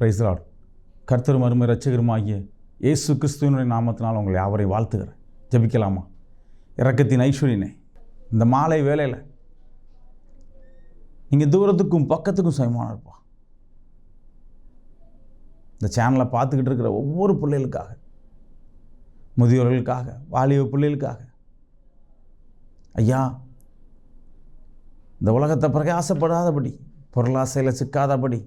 பிரைஸ்லாட் கர்த்தர் மருமை ரட்சகருமாகிய இயேசு கிறிஸ்துவனுடைய நாமத்தினால் உங்களை அவரை வாழ்த்துகிறேன். ஜெபிக்கலாமா? இறக்கத்தின் ஐஸ்வரியனே இந்த மாலை வேலையில் நீங்கள் தூரத்துக்கும் பக்கத்துக்கும் சமமான இருப்பா இந்த சேனலை பார்த்துக்கிட்டு இருக்கிற ஒவ்வொரு பிள்ளைகளுக்காக முதியோர்களுக்காக வாலிப பிள்ளைகளுக்காக ஐயா இந்த உலகத்தை பிரகாசப்படாதபடி பொருளாசையில் சிக்காதபடி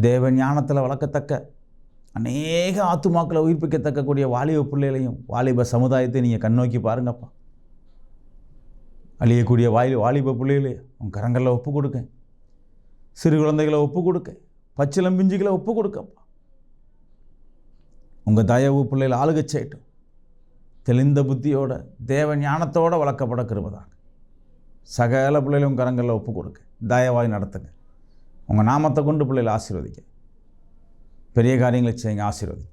தேவ ஞானத்தில் வளர்க்கத்தக்க அநேக ஆத்துமாக்களை உயிர்ப்பிக்கத்தக்கக்கூடிய வாலிப பிள்ளைகளையும் வாலிப சமுதாயத்தை நீங்கள் கண்ணோக்கி பாருங்கப்பா. அழியக்கூடிய வாயில் வாலிப பிள்ளைகளே உன் கரங்களில் ஒப்பு கொடுக்க. சிறு குழந்தைகளை ஒப்பு கொடுக்க. பச்சிலம் பிஞ்சுகளை ஒப்பு கொடுக்கப்பா. உங்கள் தயவு பிள்ளைகள் ஆளுகை செய்யட்டும். தெளிந்த புத்தியோட தேவ ஞானத்தோட வளர்க்கப்பட கிருபதாங்க சகல பிள்ளைகளும் கரங்களில் ஒப்பு கொடுக்க. தயவாய் நடத்துங்க. உங்கள் நாமத்தை கொண்டு பிள்ளைகளை ஆசீர்வதிக்க பெரிய காரியங்களை செய்யுங்க ஆசீர்வதி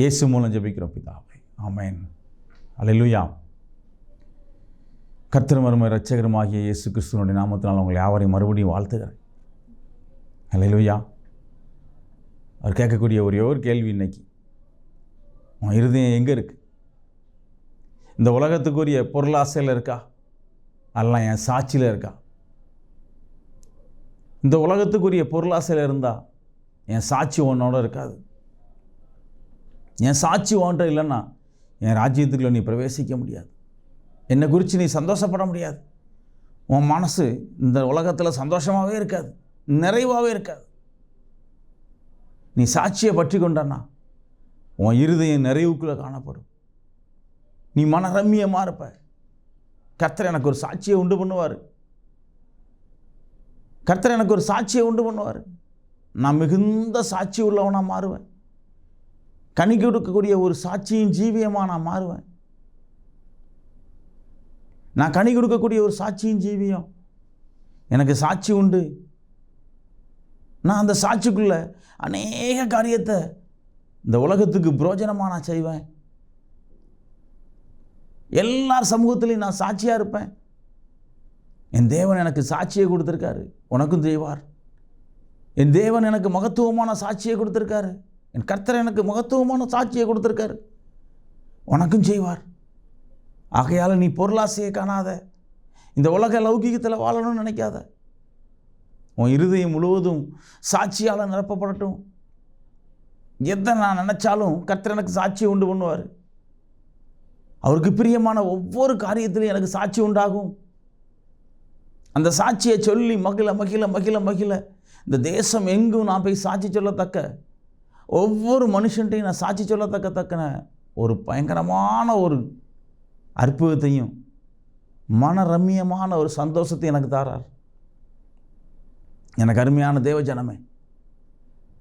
இயேசு மூலம் ஜெபிக்கிறோம் பிதாவை. ஆமேன். அலையிலுயா கர்த்தர் மருமை ரட்சகரமாகிய இயேசு கிறிஸ்துவனுடைய நாமத்தினால் உங்களை யாவரையும் மறுபடியும் வாழ்த்துகிறேன். அலையிலுயா அவர் கேட்கக்கூடிய ஒரே ஒரு கேள்வி இன்னைக்கு. உன் இருதயம் எங்கே இருக்குது இந்த உலகத்துக்குரிய பொருளாசையில் இருக்கா? அல்ல என் சாட்சியில் இருக்கா? இந்த உலகத்துக்குரிய பொருளாசையில் இருந்தால் என் சாட்சி உன்னோட இருக்காது. என் சாட்சி உன்கிட்ட இல்லைன்னா என் ராஜ்யத்துக்குள்ள நீ பிரவேசிக்க முடியாது. என்னை குறித்து நீ சந்தோஷப்பட முடியாது. உன் மனசு இந்த உலகத்தில் சந்தோஷமாகவே இருக்காது. நிறைவாகவே இருக்காது. நீ சாட்சியை பற்றி கொண்டானா உன் இருதயம் நிறைவுக்குள்ளே காணப்படும். நீ மன ரம்மியமாக இருப்ப. கர்த்தர் எனக்கு ஒரு சாட்சியை உண்டு பண்ணுவார். கர்த்தர் எனக்கு ஒரு சாட்சியை உண்டு பண்ணுவார். நான் மிகுந்த சாட்சி உள்ளவனாக மாறுவேன். கனி கொடுக்கக்கூடிய ஒரு சாட்சியின் ஜீவியமாக நான் மாறுவேன். நான் கனி கொடுக்கக்கூடிய ஒரு சாட்சியின் ஜீவியம். எனக்கு சாட்சி உண்டு. நான் அந்த சாட்சிக்குள்ள அநேக காரியத்தை இந்த உலகத்துக்கு புரோஜனமாக நான் செய்வேன். எல்லார் சமூகத்திலையும் நான் சாட்சியாக இருப்பேன். என் தேவன் எனக்கு சாட்சியை கொடுத்துருக்காரு. உனக்கும் செய்வார். என் தேவன் எனக்கு மகத்துவமான சாட்சியை கொடுத்துருக்காரு. என் கர்த்தர் எனக்கு மகத்துவமான சாட்சியை கொடுத்துருக்காரு. உனக்கும் செய்வார். ஆகையால் நீ பொருளாசையை காணாத. இந்த உலக லௌகிகத்தில் வாழணும்னு நினைக்காத. உன் இருதயம் முழுவதும் சாட்சியால் நிரப்பப்படட்டும். எதை நான் நினச்சாலும் கர்த்தர் எனக்கு சாட்சியை உண்டு பண்ணுவார். அவருக்கு பிரியமான ஒவ்வொரு காரியத்திலையும் எனக்கு சாட்சி உண்டாகும். அந்த சாட்சியை சொல்லி மகிழ மகிழ மகிழ மகிழ. இந்த தேசம் எங்கும் நான் போய் சாட்சி சொல்லத்தக்க. ஒவ்வொரு மனுஷன்ட்டையும் நான் சாட்சி சொல்லத்தக்க தக்கன ஒரு பயங்கரமான ஒரு அற்புதத்தையும் மன ரம்மியமான ஒரு சந்தோஷத்தை எனக்கு தாரார். எனக்கு அருமையான தேவ ஜனமே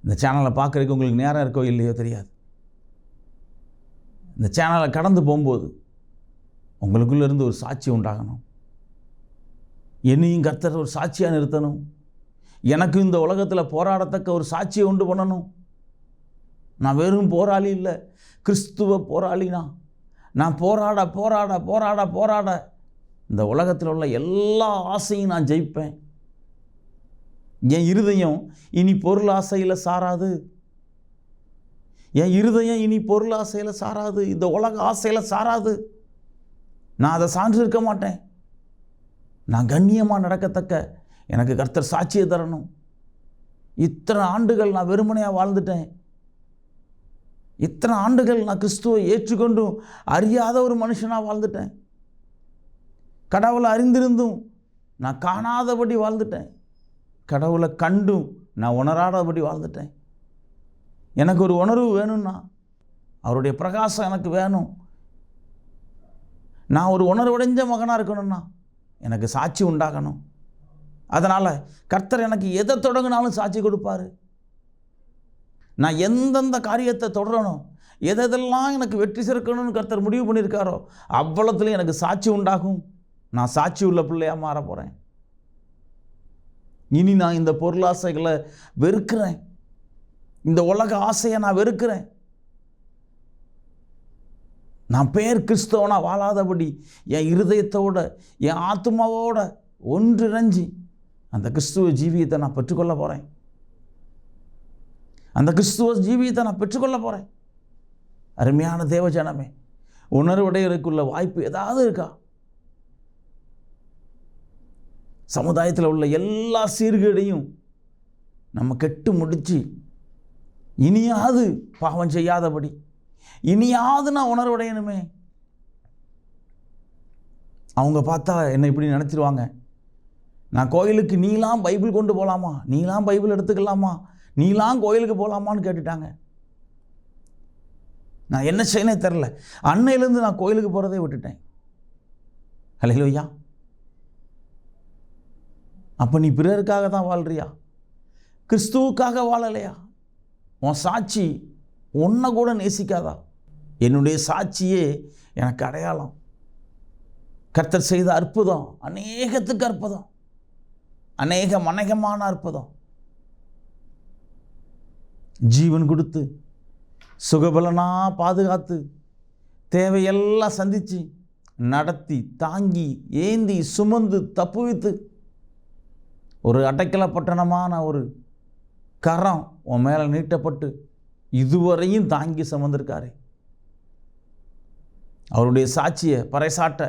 இந்த சேனலை பார்க்குறதுக்கு உங்களுக்கு நேரம் இருக்கோ இல்லையோ தெரியாது. இந்த சேனலை கடந்து போகும்போது உங்களுக்குள்ளேருந்து ஒரு சாட்சி உண்டாகணும். என்னையும் கர்த்தர் ஒரு சாட்சியாக நிறுத்தணும். எனக்கு இந்த உலகத்தில் போராடத்தக்க ஒரு சாட்சியை உண்டு பண்ணணும். நான் வெறும் போராளி இல்லை கிறிஸ்துவ போராளினா நான். போராட போராட போராட போராட. இந்த உலகத்தில் உள்ள எல்லா ஆசையும் நான் ஜெயிப்பேன். என் இருதயம் இனி பொருள் ஆசையில் சாராது. என் இருதயம் இனி பொருள் ஆசையில் சாராது. இந்த உலக ஆசையில் சாராது. நான் அதை சான்று இருக்க மாட்டேன். நான் கண்ணியமாக நடக்கத்தக்க எனக்கு கர்த்தர் சாட்சியை தரணும். இத்தனை ஆண்டுகள் நான் வெறுமனையாக வாழ்ந்துட்டேன். இத்தனை ஆண்டுகள் நான் கிறிஸ்துவை ஏற்றுக்கொண்டும் அறியாத ஒரு மனுஷனாக வாழ்ந்துட்டேன். கடவுளை அறிந்திருந்தும் நான் காணாதபடி வாழ்ந்துட்டேன். கடவுளை கண்டும் நான் உணராதபடி வாழ்ந்துட்டேன். எனக்கு ஒரு உணர்வு வேணும்னா அவருடைய பிரகாசம் எனக்கு வேணும். நான் ஒரு உணர்வடைஞ்ச மகனாக இருக்கணும்னா எனக்கு சாட்சி உண்டாகணும். அதனால் கர்த்தர் எனக்கு எதை தொடங்கினாலும் சாட்சி கொடுப்பாரு. நான் எந்தெந்த காரியத்தை தொடரணும் எதெல்லாம் எனக்கு வெற்றி சேர்க்கணும்னு கர்த்தர் முடிவு பண்ணியிருக்காரோ அவ்வளோத்துலேயும் எனக்கு சாட்சி உண்டாகும். நான் சாட்சி உள்ள பிள்ளையாக மாற போகிறேன் இனி நான் இந்த பொருளாசைகளை வெறுக்கிறேன். இந்த உலக ஆசையை நான் வெறுக்கிறேன். நான் பேர் கிறிஸ்தவனாக வாழாதபடி என் இருதயத்தோட என் ஆத்மாவோட ஒன்றிணைஞ்சி அந்த கிறிஸ்துவ ஜீவியத்தை நான் பெற்றுக்கொள்ள போகிறேன் அந்த கிறிஸ்துவ ஜீவியத்தை நான் பெற்றுக்கொள்ள போகிறேன் அருமையான தேவஜனமே உணர்வுடையவருக்குள்ள வாய்ப்பு ஏதாவது இருக்கா? சமுதாயத்தில் உள்ள எல்லா சீர்கேடையும் நம்ம கெட்டு முடித்து இனியாவது பாவம் செய்யாதபடி இனியாவது நான் உணர்வடையணுமே. அவங்க பார்த்தா என்னை இப்படி நினச்சிருவாங்க. நான் கோயிலுக்கு நீலாம் பைபிள் கொண்டு போகலாமா நீலாம் பைபிள் எடுத்துக்கலாமா? நீலாம் கோயிலுக்கு போகலாமான்னு கேட்டுட்டாங்க. நான் என்ன செய்யனே தெரில அன்னையிலேருந்து நான் கோயிலுக்கு போகிறதே விட்டுட்டேன். ஹலோய்யா அப்போ நீ பிறருக்காக தான் வாழ்றியா? கிறிஸ்துவுக்காக வாழலையா? உன் சாட்சி உன்னை கூட நேசிக்காதா? என்னுடைய சாட்சியே எனக்கு அடையாளம். கர்த்தர் செய்த அற்புதம் அநேகத்துக்கு அற்புதம். அநேக அநேகமான அற்புதம். ஜீவன் கொடுத்து சுகபலனா பாதுகாத்து தேவையெல்லாம் சந்தித்து நடத்தி தாங்கி ஏந்தி சுமந்து தப்புவித்து ஒரு அடைக்கலப்பட்டணமான ஒரு கரம் உன் மேலே நீட்டப்பட்டு இதுவரையும் தாங்கி சுமந்திருக்காரு. அவருடைய சாட்சியை பறைசாட்ட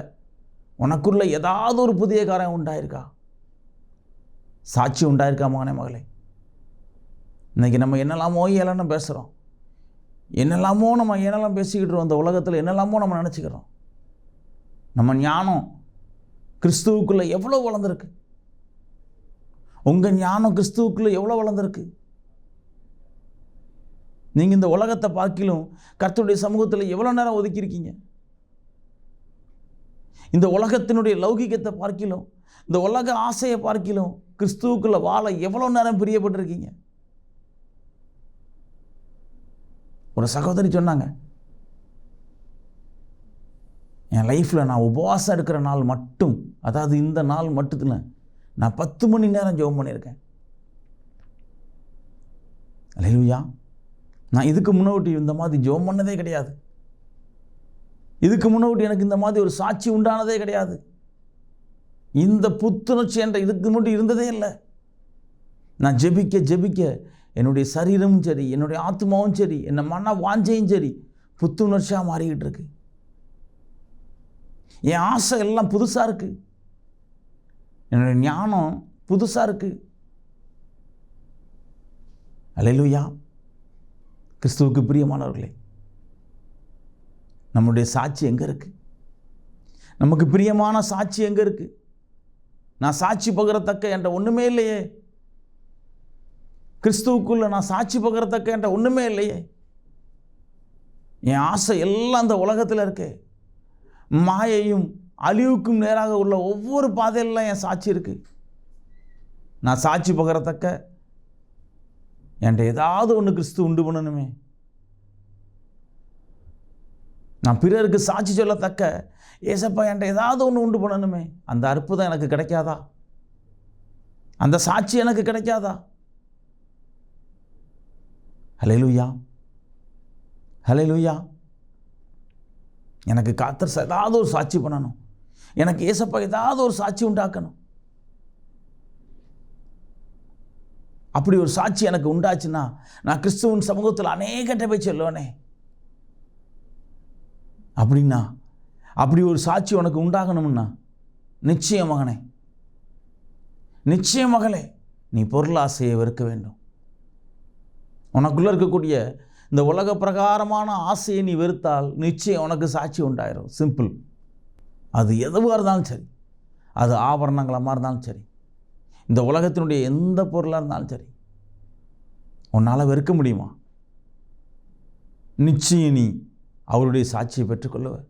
உனக்குள்ளே ஏதாவது ஒரு புதிய காரம் உண்டாயிருக்கா? சாட்சி உண்டாயிருக்கா மகனே மகளே? இன்றைக்கி நம்ம என்னெல்லாமோ ஏளனம் பேசுகிறோம் என்னெல்லாமோ நம்ம என்னெல்லாம் பேசிக்கிட்டு அந்த உலகத்தில் என்னெல்லாமோ நம்ம நினச்சிக்கிறோம். நம்ம ஞானம் கிறிஸ்துவுக்குள்ளே எவ்வளோ வளர்ந்துருக்கு? உங்கள் ஞானம் கிறிஸ்துவுக்குள்ளே எவ்வளோ வளர்ந்துருக்கு? நீங்கள் இந்த உலகத்தை பார்க்கிலும் கர்த்தருடைய சமூகத்தில் எவ்வளோ நேரம் ஒதுக்கியிருக்கீங்க? இந்த உலகத்தினுடைய லௌகிகத்தை பார்க்கிலும் இந்த உலக ஆசையை பார்க்கிலும் கிறிஸ்துவுக்குள்ள வாழ எவ்வளோ நேரம் பிரியப்பட்டிருக்கீங்க? ஒரு சகோதரி சொன்னாங்க என் லைஃப்பில் நான் உபவாசம் இருக்கிற நாள் மட்டும் அதாவது இந்த நாள் மட்டுத்தில் நான் பத்து மணி நேரம் ஜெபம் பண்ணியிருக்கேன். லைவ்யா நான் இதுக்கு முன்னாடி இந்த மாதிரி ஜெபம் பண்ணதே கிடையாது. இதுக்கு முன்னாடி எனக்கு இந்த மாதிரி ஒரு சாட்சி உண்டானதே கிடையாது. இந்த புத்துணர்ச்சி என்ற இதுக்கு முன்னாடி இருந்ததே இல்லை. நான் ஜெபிக்க ஜெபிக்க என்னுடைய சரீரமும் சரி என்னுடைய ஆத்மாவும் சரி என்ன மன வாஞ்சையும் சரி புத்துணர்ச்சியாக மாறிக்கிட்டு இருக்கு. என் ஆசை எல்லாம் புதுசாக இருக்கு. என்னுடைய ஞானம் புதுசாக இருக்கு. அலையிலுயா. கிறிஸ்துவுக்கு பிரியமானவர்களே நம்முடைய சாட்சி எங்கே இருக்குது நமக்கு பிரியமான சாட்சி எங்கே இருக்குது நான் சாட்சி பகரத்தக்க என்ற ஒன்றுமே இல்லையே. கிறிஸ்துவுக்குள்ளே நான் சாட்சி பகரத்தக்க என்ற ஒன்றுமே இல்லையே. என் ஆசை எல்லாம் அந்த உலகத்தில் இருக்கு. மாயையும் அழிவுக்கும் நேராக உள்ள ஒவ்வொரு பாதையிலாம் என் சாட்சி இருக்குது நான் சாட்சி பகரத்தக்க என்கிட்ட ஏதாவது ஒன்று கிறிஸ்து உண்டு பண்ணணுமே. நான் பிறருக்கு சாட்சி சொல்லத்தக்க ஏசப்பா என்கிட்ட ஏதாவது ஒன்று உண்டு பண்ணணுமே. அந்த அற்புதம் எனக்கு கிடைக்காதா? அந்த சாட்சி எனக்கு கிடைக்காதா? ஹலே லூயா ஹலே லூயா எனக்கு காத்தர் ஏதாவது ஒரு சாட்சி பண்ணணும். எனக்கு ஏசப்பா ஏதாவது ஒரு சாட்சி உண்டாக்கணும். அப்படி ஒரு சாட்சி எனக்கு உண்டாச்சுன்னா நான் கிறிஸ்துவின் சமூகத்தில் அநேகட்ட போய் சொல்லுவேனே. அப்படின்னா அப்படி ஒரு சாட்சி உனக்கு உண்டாகணும்னா நிச்சயம் மகனே நிச்சயம் மகளே நீ பொருளாசையை வெறுக்க வேண்டும். உனக்குள்ளே இருக்கக்கூடிய இந்த உலக பிரகாரமான ஆசையை நீ வெறுத்தால் நிச்சயம் உனக்கு சாட்சி உண்டாயிரும். சிம்பிள் அது எதுவாக இருந்தாலும் சரி. அது ஆபரணங்களாக இருந்தாலும் சரி. இந்த உலகத்தினுடைய எந்த பொருளாக இருந்தாலும் சரி. உன்னால் வெறுக்க முடியுமா? நிச்சயம் நீ அவருடைய சாட்சியை பெற்றுக்கொள்ளுவார்.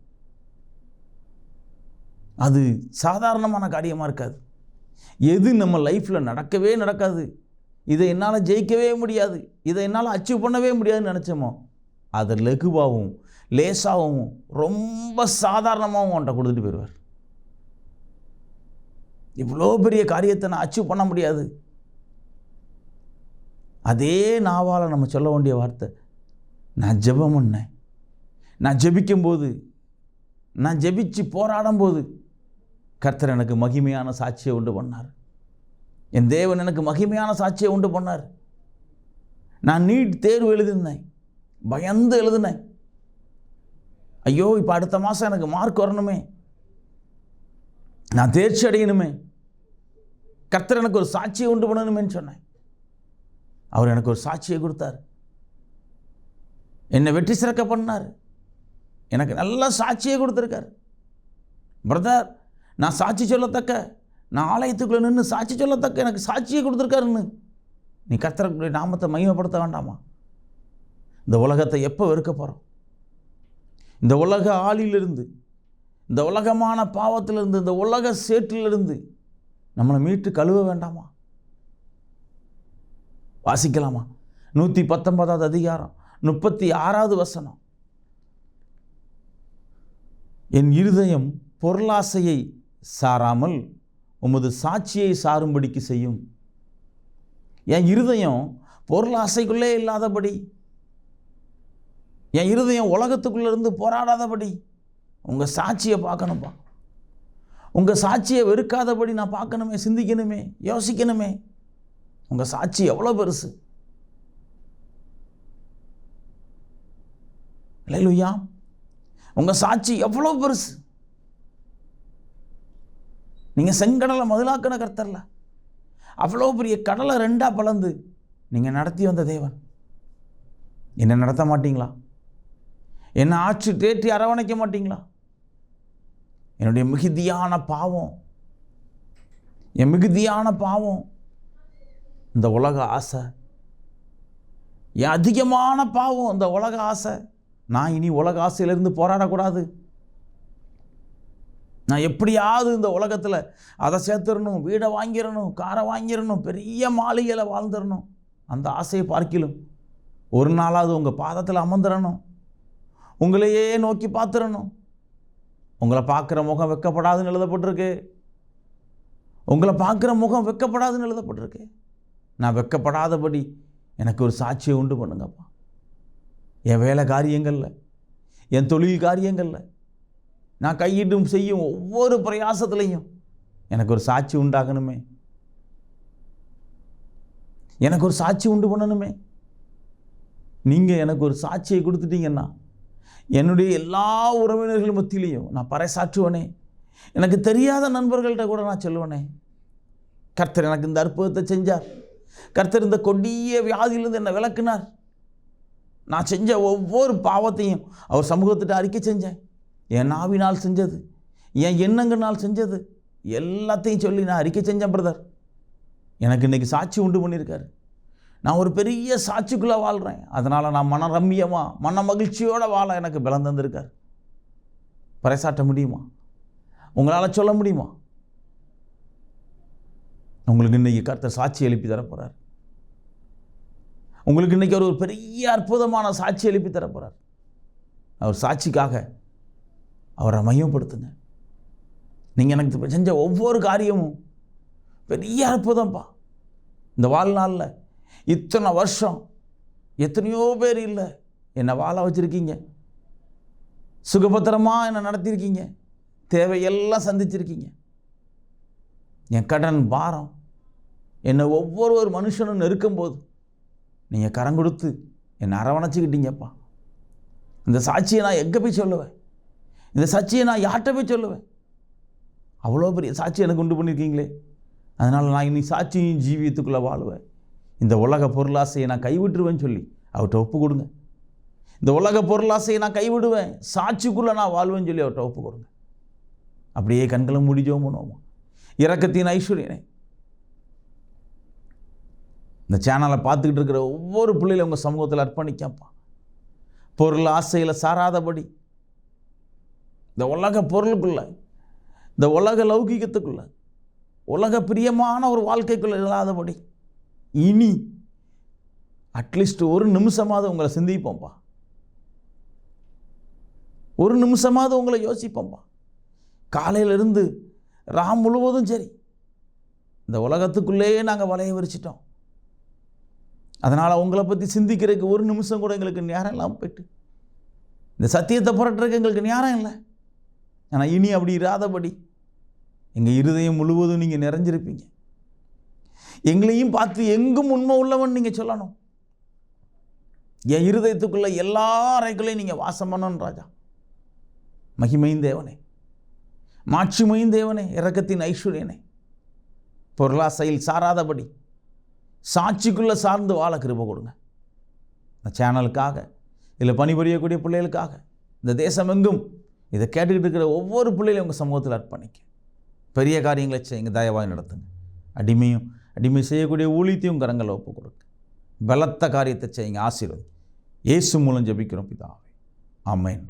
அது சாதாரணமான காரியமாக இருக்காது. எது நம்ம லைஃப்பில் நடக்கவே நடக்காது. இதை என்னால் ஜெயிக்கவே முடியாது. இதை என்னால் அச்சீவ் பண்ணவே முடியாதுன்னு நினச்சோமோ? அதை லகுவாகவும் லேசாகவும் ரொம்ப சாதாரணமாகவும் அவன்கிட்ட கொடுத்துட்டு போயிடுவார். இவ்வளோ பெரிய காரியத்தை நான் அச்சீவ் பண்ண முடியாது. அதே நாவால் நம்ம சொல்ல வேண்டிய வார்த்தை நான் ஜெபம் பண்ணேன். நான் ஜெபிக்கும்போது நான் ஜெபிச்சு போராடும் போது கர்த்தர் எனக்கு மகிமையான சாட்சியை உண்டு பண்ணார். என் தேவன் எனக்கு மகிமையான சாட்சியை உண்டு பண்ணார். நான் நீட் தேர்வு எழுதினேன் பயந்து எழுதினேன். ஐயோ இப்போ அடுத்த மாதம் எனக்கு மார்க் வரணுமே. நான் தேர்ச்சி அடையணுமே. கர்த்தர் எனக்கு ஒரு சாட்சியை உண்டு பண்ணணுமேன்னு சொன்னேன். அவர் எனக்கு ஒரு சாட்சியை கொடுத்தார். என்னை வெற்றி சிறக்க பண்ணார். எனக்கு நல்ல சாட்சியை கொடுத்துருக்காரு. பிரதர் நான் சாட்சி சொல்லத்தக்க நான் ஆலயத்துக்குள்ளே நின்று சாட்சி சொல்லத்தக்க எனக்கு சாட்சியை கொடுத்துருக்காருன்னு. நீ கர்த்தருடைய நாமத்தை மையப்படுத்த வேண்டாமா? இந்த உலகத்தை எப்போ வெறுக்க போகிறோம் இந்த உலக ஆளிலிருந்து இந்த உலகமான பாவத்திலிருந்து இந்த உலக சேற்றிலிருந்து நம்மளை மீட்டு கழுவ வேண்டாமா? வாசிக்கலாமா? நூற்றி பத்தொன்பதாவது அதிகாரம் முப்பத்தி ஆறாவது வசனம். என் இருதயம் பொருளாசையை சாராமல் உமது சாட்சியை சாரும்படிக்கு செய்யும். என் இருதயம் பொருளாசைக்குள்ளே இல்லாதபடி என் இருதயம் உலகத்துக்குள்ளே இருந்து போராடாதபடி உங்கள் சாட்சியை பார்க்கணும்ப்பா. உங்கள் சாட்சியை வெறுக்காதபடி நான் பார்க்கணுமே சிந்திக்கணுமே யோசிக்கணுமே. உங்கள் சாட்சி எவ்வளோ பெருசு. இல்லையா உங்கள் சாட்சி எவ்வளோ பெருசு? நீங்கள் செங்கடலை முதலாக்கின கர்த்தரில். அவ்வளோ பெரிய கடலை ரெண்டாக பலந்து நீங்கள் நடத்தி வந்த தேவன். என்னை நடத்த மாட்டீங்களா? என்னை ஆட்சி தேற்றி அரவணைக்க மாட்டீங்களா? என்னுடைய மிகுதியான பாவம் என் மிகுதியான பாவம் இந்த உலக ஆசை. என் அதிகமான பாவம் இந்த உலக ஆசை. நான் இனி உலக ஆசையிலிருந்து போராடக்கூடாது. நான் எப்படியாவது இந்த உலகத்தில் அதை சேர்த்துடணும் வீடை வாங்கிடணும் காரை வாங்கிடணும் பெரிய மாளிகையில் வாழ்ந்துடணும். அந்த ஆசையை பார்க்கிலும் ஒரு நாளாவது உங்கள் பாதத்தில் அமர்ந்துடணும். உங்களையே நோக்கி பார்த்துடணும். உங்களை பார்க்குற முகம் வெக்கப்படாதுன்னு எழுதப்பட்டிருக்கு. உங்களை பார்க்குற முகம் வெக்கப்படாதுன்னு எழுதப்பட்டிருக்கு. நான் வெக்கப்படாதபடி எனக்கு ஒரு சாட்சியை உண்டு பண்ணுங்கப்பா. என் வேலை காரியங்களில் என் தொழில் காரியங்களில். நான் கையிட்டும் செய்யும் ஒவ்வொரு பிரயாசத்துலேயும் எனக்கு ஒரு சாட்சி உண்டாகணுமே. எனக்கு ஒரு சாட்சி உண்டு பண்ணணுமே. நீங்கள் எனக்கு ஒரு சாட்சியை கொடுத்துட்டீங்கன்னா என்னுடைய எல்லா உறவினர்கள் மத்தியிலையும் நான் பறைசாற்றுவனே. எனக்கு தெரியாத நண்பர்கள்ட்ட கூட நான் சொல்லுவனே. கர்த்தர் எனக்கு இந்த அற்புதத்தை செஞ்சார். கர்த்தர் இந்த கொடிய வியாதியிலிருந்து என்னை விளக்குனார் நான் செஞ்ச ஒவ்வொரு பாவத்தையும் அவர் சமூகத்திட்ட அறிக்கை செஞ்சேன். என் நாவினால் செஞ்சது என் எண்ணங்களால் செஞ்சது எல்லாத்தையும் சொல்லி நான் அறிக்கை செஞ்சேன் பிரதர். எனக்கு இன்றைக்கி சாட்சி உண்டு பண்ணியிருக்காரு. நான் ஒரு பெரிய சாட்சிக்குள்ளே வாழ்கிறேன் அதனால் நான் மன ரம்மியமாக மன மகிழ்ச்சியோடு வாழ எனக்கு பலம் தந்திருக்கார். பறைசாட்ட முடியுமா? உங்களால் சொல்ல முடியுமா? உங்களுக்கு இன்றைக்கி கருத்தை சாட்சி எழுப்பி தரப்போகிறார் உங்களுக்கு இன்றைக்கி அவர் ஒரு பெரிய அற்புதமான சாட்சி எழுப்பி தரப்போகிறார் அவர் சாட்சிக்காக அவரை மையப்படுத்துங்க. நீங்கள் எனக்கு செஞ்ச ஒவ்வொரு காரியமும் பெரிய அற்புதம்ப்பா இந்த வாழ்நாளில் இத்தனை வருஷம் எத்தனையோ பேர் இல்லை என்னை வாழ வச்சுருக்கீங்க. சுகபத்திரமாக என்னை நடத்தியிருக்கீங்க தேவையெல்லாம் சந்திச்சிருக்கீங்க. என் கடன் பாரம். என்னை ஒவ்வொரு ஒரு மனுஷனும் நெருக்கும்போது நீங்கள் கரம் கொடுத்து என்னை அரவணைச்சிக்கிட்டீங்கப்பா. இந்த சாட்சியை நான் எங்கே போய் சொல்லுவேன்? இந்த சாட்சியை நான் யார்கிட்ட போய் சொல்லுவேன்? அவ்வளோ பெரிய சாட்சி எனக்கு உண்டு பண்ணியிருக்கீங்களே அதனால் நான் இனி சாட்சியும் ஜீவியத்துக்குள்ளே வாழுவேன். இந்த உலக பொருளாசையை நான் கைவிட்டுருவேன்னு சொல்லி அவர்கிட்ட ஒப்பு கொடுங்க. இந்த உலக பொருளாசையை நான் கைவிடுவேன். சாட்சிக்குள்ளே நான் வாழ்வேன்னு சொல்லி அவர்கிட்ட ஒப்பு கொடுங்க. அப்படியே கண்களை முடிஞ்சோம் பண்ணுவோமா? இறக்கத்தின் ஐஸ்வர்யனை இந்த சேனலை பார்த்துக்கிட்டு இருக்கிற ஒவ்வொரு பிள்ளைகளும் உங்கள் சமூகத்தில் அர்ப்பணிக்கப்பா. பொருள் ஆசையில் சாராதபடி. இந்த உலக பொருளுக்குள்ள இந்த உலக லௌகிகத்துக்குள்ளே உலக பிரியமான ஒரு வாழ்க்கைக்குள்ள இல்லாதபடி இனி அட்லீஸ்ட் ஒரு நிமிஷமாவது உங்களை சிந்திப்போம்ப்பா ஒரு நிமிஷமாவது உங்களை யோசிப்போம்ப்பா காலையிலிருந்து ராம் முழுவதும் சரி. இந்த உலகத்துக்குள்ளேயே நாங்கள் வலைய விரிச்சிட்டோம். அதனால் உங்களை பற்றி சிந்திக்கிறதுக்கு ஒரு நிமிஷம் கூட எங்களுக்கு நேரம் இல்லாமல் போயிட்டு. இந்த சத்தியத்தை புரட்டுறதுக்கு எங்களுக்கு நேரம் இல்லை. ஆனால் இனி அப்படி இராதபடி எங்கள் இருதயம் முழுவதும் நீங்கள் நிறைஞ்சிருப்பீங்க. எங்களையும் பார்த்து எங்கும் உண்மை உள்ளவன் நீங்கள் சொல்லணும். என் இருதயத்துக்குள்ளே எல்லா அறைகளையும் நீங்கள் வாசம் பண்ணணும் ராஜா. மகிமையும் தேவனே. மாட்சிமையும் தேவனே இறக்கத்தின் ஐஸ்வர்யனே. பொருளாசையில் சாராதபடி சாட்சிக்குள்ளே சார்ந்து வாழ கிருப கொடுங்க. இந்த சேனலுக்காக இல்லை பணிபுரியக்கூடிய பிள்ளைகளுக்காக இந்த தேசமெங்கும் இதை கேட்டுக்கிட்டு இருக்கிற ஒவ்வொரு பிள்ளைகளையும் உங்கள் சமூகத்தில் அர்ப்பணிக்க பெரிய காரியங்களை செய்யுங்க தயவாக நடத்துங்க. அடிமையும் அடிமை செய்யக்கூடிய ஊழியத்தையும் கரங்களை ஒப்பு கொடுங்க. பலத்த காரியத்தை செய்யுங்க ஆசீர்வதி. இயேசு மூலம் ஜபிக்கிறோம் பிதாவே. அமைன்